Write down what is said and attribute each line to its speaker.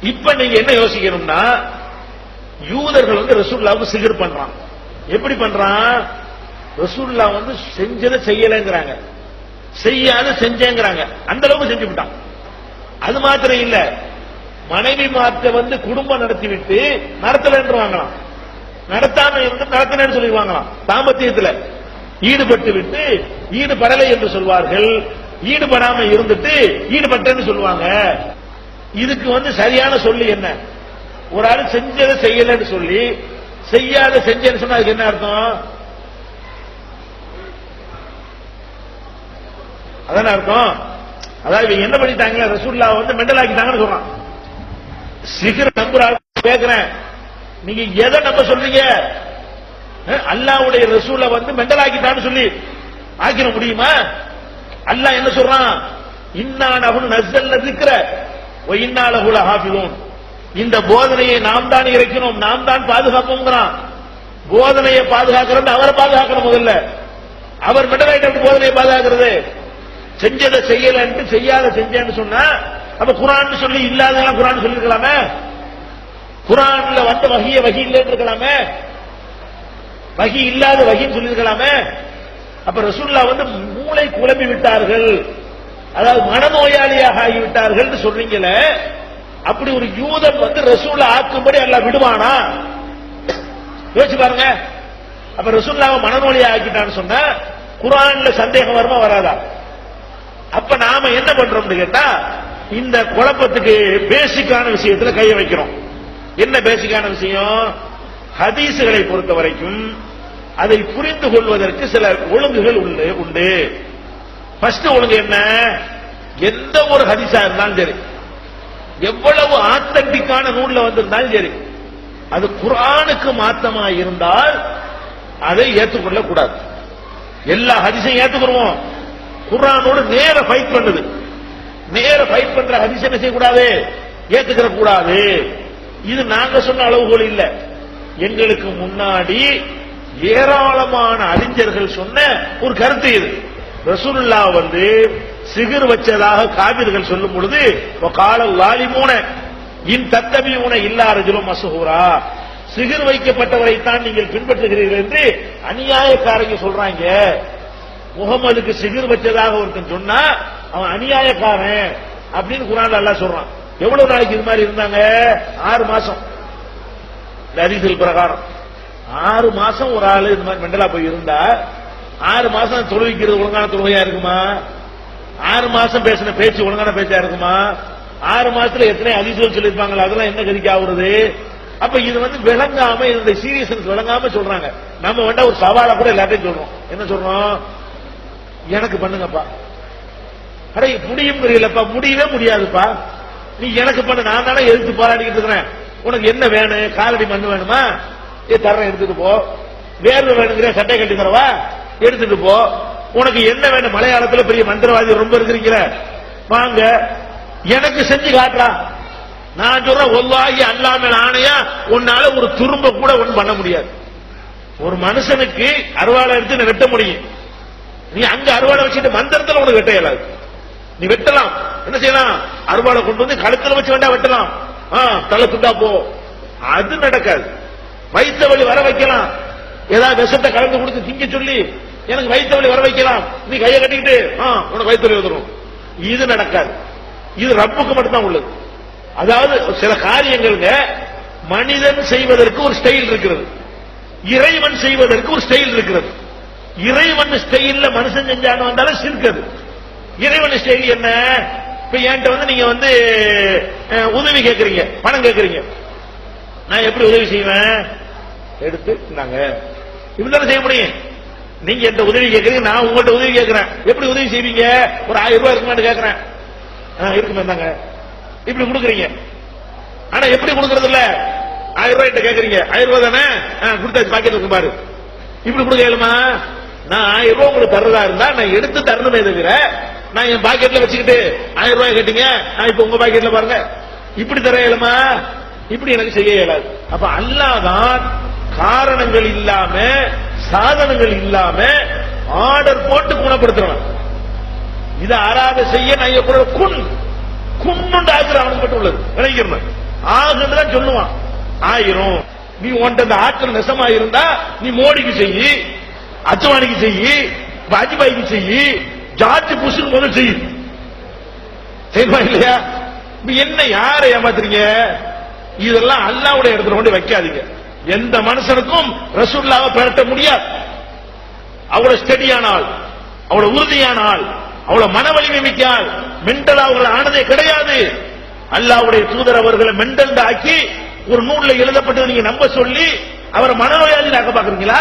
Speaker 1: இப்ப நீங்க என்ன யோசிக்கணும்னா யூதர்கள் வந்து ரசூல்லாவுக்கு சிகர் பண்றான். எப்படி பண்றான்? ரசூல்லா வந்து செஞ்சதை செய்யலைங்கிறாங்க. செய்யாத செஞ்சேங்கிறாங்க. அந்த அளவுக்கு செஞ்சு விட்டான். அது மாத்திரம் இல்ல. மனைவி மாத்த வந்து குடும்பம் நடத்திவிட்டு நடத்தலன்றுவாங்களாம். நடத்தாம இருந்து நடத்தினு சொல்லிடுவாங்களாம். தாம்பத்தியத்தில் ஈடுபட்டு விட்டு ஈடுபடலை என்று சொல்வார்கள். ஈடுபடாம இருந்துட்டு ஈடுபட்டேன்னு சொல்லுவாங்க. இதுக்கு வந்து சரியான சொல்லு என்ன? ஒரு ஆள் செஞ்சதை செய்யலன்னு சொல்லி செய்யாத செஞ்சேன்னு சொன்னா அதுக்கு என்ன அர்த்தம்? அதான அர்த்தம்? அதாவது இவங்க என்ன பண்ணிட்டாங்க? ரசூல்லா வந்து மெண்டல் ஆக்கிட்டாங்கன்னு சொல்றான். சீக்கிரம் நம்புற கேட்கிறேன் கேக்குறேன். நீங்க எதை நம்ப சொல்றீங்க? அல்லாவுடைய அல்லாஹ்வுடைய ரசூலை வந்து மெண்டல் ஆக்கிட்டான்னு சொல்லி ஆக்கிட முடியுமா? அல்லாஹ் என்ன சொல்றான்? இன்னான் நகுன் நசல்ல இருக்கிற ஒயின்னாலகுல இன்னா இந்த போதனையை நாம் தான் இறக்கினோம் நாம் தான் பாதுகாப்போங்கிறான் போதனையை பாதுகாக்கிறது அவரை பாதுகாக்கணும் முதல்ல. அவர் மெண்டல் போதனையை பாதுகாக்கிறது. செஞ்சதை செய்யலன்ட்டு செய்யாத செஞ்சேன்னு சொன்னா அப்ப குரான் சொல்லி இல்லாதெல்லாம் குரான் சொல்லிருக்கலாமே குரான்ல வந்த வகிய வகி இல்லைன்னு இருக்கலாமே? வகி இல்லாத வகின்னு சொல்லியிருக்கலாமே? அப்ப ரசூல்லா வந்து மூளை குழம்பி விட்டார்கள் அதாவது மனநோயாளியாக ஆகிவிட்டார்கள் சொல்றீங்களே அப்படி ஒரு யூதன் வந்து ரசூல ஆக்கும்படி எல்லாம் விடுவானா? யோசிச்சு பாருங்க. அப்ப ரசூல்லாவை மனநோயா ஆக்கிட்டான்னு சொன்னா குரான்ல சந்தேகம் வருமா வராதா? அப்ப நாம என்ன பண்றோம்னு கேட்டா இந்த குழப்பத்துக்கு பேசிக்கான விஷயத்துல கைய வைக்கிறோம். என்ன பேசிக்கான விஷயம்? ஹதீசுகளை பொறுத்த வரைக்கும் அதை புரிந்து கொள்வதற்கு சில ஒழுங்குகள் உண்டு உண்டு. ஃபர்ஸ்ட் ஒழுங்கு என்ன? எந்த ஒரு ஹரிசா இருந்தாலும் சரி. எவ்வளவு ஆத்தன்டிக்கான நூல்ல வந்திருந்தாலும் சரி. அது குரானுக்கு மாத்தமா இருந்தால் அதை ஏற்றுக்கொள்ள கூடாது. எல்லா ஹரிசையும் ஏத்துக்கிறோம் குரானோடு நேர ஃபைட் பண்ணுது. நேர ஃபைட் பண்ற ஹதீஸ் என்ன செய்யக்கூடாது? ஏத்துக்கிற கூடாது. இது நாங்க சொன்ன அளவுகோல் இல்ல. எங்களுக்கு முன்னாடி ஏராளமான அறிஞர்கள் சொன்ன ஒரு கருத்து இது. ரசூலுல்லா வந்து சிகிர் வச்சதாக காவிர்கள் சொல்லும் பொழுது காலம் லாலிமூன இன் தத்தபியூன இல்லா ரஜுலும் மசூரா சிகிர் வைக்கப்பட்டவரைத்தான் நீங்கள் பின்பற்றுகிறீர்கள் என்று அநியாயக்காரங்க சொல்றாங்க. முகமதுக்கு சிகிர் வச்சதாக ஒருத்தன் சொன்னா அவன் அநியாயக்காரன் அப்படின்னு குரான் அல்லாஹ் சொல்றான். எவ்வளவு நாளைக்கு இது மாதிரி இருந்தாங்க? ஆறு மாசம். இந்த பிரகாரம். ஆறு மாசம் ஒரு ஆளு இந்த மாதிரி மெண்டலா போய் இருந்தா ஆறு மாசம் தொழுவிக்கிறது ஒழுங்கான தொழுகையா இருக்குமா? ஆறு மாசம் பேசின பேச்சு ஒழுங்கான பேச்சா இருக்குமா? ஆறு மாசத்துல எத்தனை அதிசயம் சொல்லியிருப்பாங்களா? அதெல்லாம் என்ன கதிக்கு ஆகுறது அப்ப இது வந்து விளங்காம இதனுடைய சீரியஸ்னஸ் விளங்காம சொல்றாங்க. நம்ம வேண்டா ஒரு சவாலை கூட எல்லாத்தையும் சொல்றோம். என்ன சொல்றோம்? எனக்கு பண்ணுங்கப்பா. அடா முடியும் தெரியலப்பா. முடியவே முடியாதுப்பா. நீ எனக்கு பண்ணு நான் தானே எதிர்த்து போராடிக்கிட்டு இருக்கிறேன். உனக்கு என்ன வேணும்? காலடி மண்ணு வேணுமா? ஏ தரேன் எடுத்துட்டு போ. வேர்வை வேணுங்கிற சட்டை கட்டி தரவா? எடுத்துட்டு போ. உனக்கு என்ன வேணும்? மலையாளத்துல பெரிய மந்திரவாதி ரொம்ப இருக்கிறீங்களே. வாங்க. எனக்கு செஞ்சு காட்டுறா. நான் சொல்றேன் ஒல்லாகி அல்லாம ஆணையா உன்னால ஒரு துரும்ப கூட ஒண்ணு பண்ண முடியாது. ஒரு மனுஷனுக்கு அருவாளை எடுத்து நான் வெட்ட முடியும். நீ அங்க அருவாளை வச்சுட்டு மந்திரத்தில் உனக்கு வெட்ட இயலாது. நீ வெட்டலாம். என்ன செய்யலாம்? அருவாளை கொண்டு வந்து கழுத்துல வச்சு வேண்டாம் வெட்டலாம். ஆ, தலை துண்டா போ. அது நடக்காது. வயிற்று வழி வர வைக்கலாம். ஏதாவது விஷத்தை கலந்து கொடுத்து திங்க சொல்லி எனக்கு வயிற்று வர வைக்கலாம். நீ கையை கட்டிக்கிட்டு ஆ, உனக்கு வயிற்று வந்துடும் இது நடக்காது. இது ரப்புக்கு மட்டும்தான் உள்ளது. அதாவது சில காரியங்கள்ங்க மனிதன் செய்வதற்கு ஒரு ஸ்டைல் இருக்கிறது. இறைவன் செய்வதற்கு ஒரு ஸ்டைல் இருக்கிறது. இறைவன் ஸ்டைல்ல மனுஷன் செஞ்சான்னு வந்தாலும் சிரிக்கிறது இறைவன் ஸ்டைல் என்ன? இப்ப என்கிட்ட வந்து நீங்க வந்து உதவி கேட்கறீங்க பணம் கேட்கறீங்க நான் எப்படி உதவி செய்வேன்? எடுத்து நாங்க இப்படிதானே செய்ய முடியும்? நீங்க எந்த உதவி கேட்கறீங்க நான் உங்கள்ட்ட உதவி கேக்குறேன். எப்படி உதவி செய்வீங்க? ஒரு ஆயிரம் ரூபாய் இருக்குமான்னு கேக்குறேன். ஆ, இருக்குமே தாங்க இப்படி கொடுக்குறீங்க. ஆனா எப்படி கொடுக்கறது இல்ல ஆயிரம் ரூபாய் கேட்கறீங்க ஆயிரம் ரூபாய் தானே? ஆ, கொடுத்தாச்சு பாக்கெட் இருக்கும் பாரு. இப்படி கொடுக்கலுமா நான் ஆயிரம் ரூபாய் உங்களுக்கு தர்றதா இருந்தா நான் எடுத்து தரணுமே தவிர நான் என் பாக்கெட்ல வச்சுக்கிட்டு ஆயிரம் ரூபாய் கேட்டீங்க நான் இப்ப உங்க பாக்கெட்ல பாருங்க. இப்படி தர இயலுமா? இப்படி எனக்கு செய்ய இயலாது. அப்ப அல்லாதான் காரணங்கள் இல்லாம சாதனங்கள் இல்லாம ஆர்டர் போட்டு குணப்படுத்துறவன். இதை அறாத செய்ய நான் குண் குன் குன்னுண்டு ஆக்குற அவனுக்கு மட்டும் உள்ளது. விளைக்கிறேன் ஆகுதுதான் சொல்லுவான். ஆயிரும். நீ உன்ட்ட அந்த ஆற்றல் நெசமா இருந்தா நீ மோடிக்கு செய்யி அத்வானிக்கு செய்யி வாஜ்பாய்க்கு செய்யி ஜார்ஜ் புஷுக்கு முதல் செய்யு. தெரியுமா இல்லையா? என்ன யாரை ஏமாத்துறீங்க? இதெல்லாம் அல்லாவுடைய இடத்துல கொண்டு வைக்காதீங்க. எந்த மனுஷனுக்கும் ரசூல்லாவை பெறட்ட முடியாது. அவ்வளவு ஸ்டெடியான ஆள் அவ்வளவு உறுதியான ஆள் அவ்வளவு மன மிக்க ஆள். மென்டல் அவர்கள் ஆனதே கிடையாது. அல்லாவுடைய தூதர் அவர்களை மென்டல் ஆக்கி ஒரு நூல்ல எழுதப்பட்டது நீங்க நம்ப சொல்லி அவரை மனநோயாளி ஆக்க பாக்குறீங்களா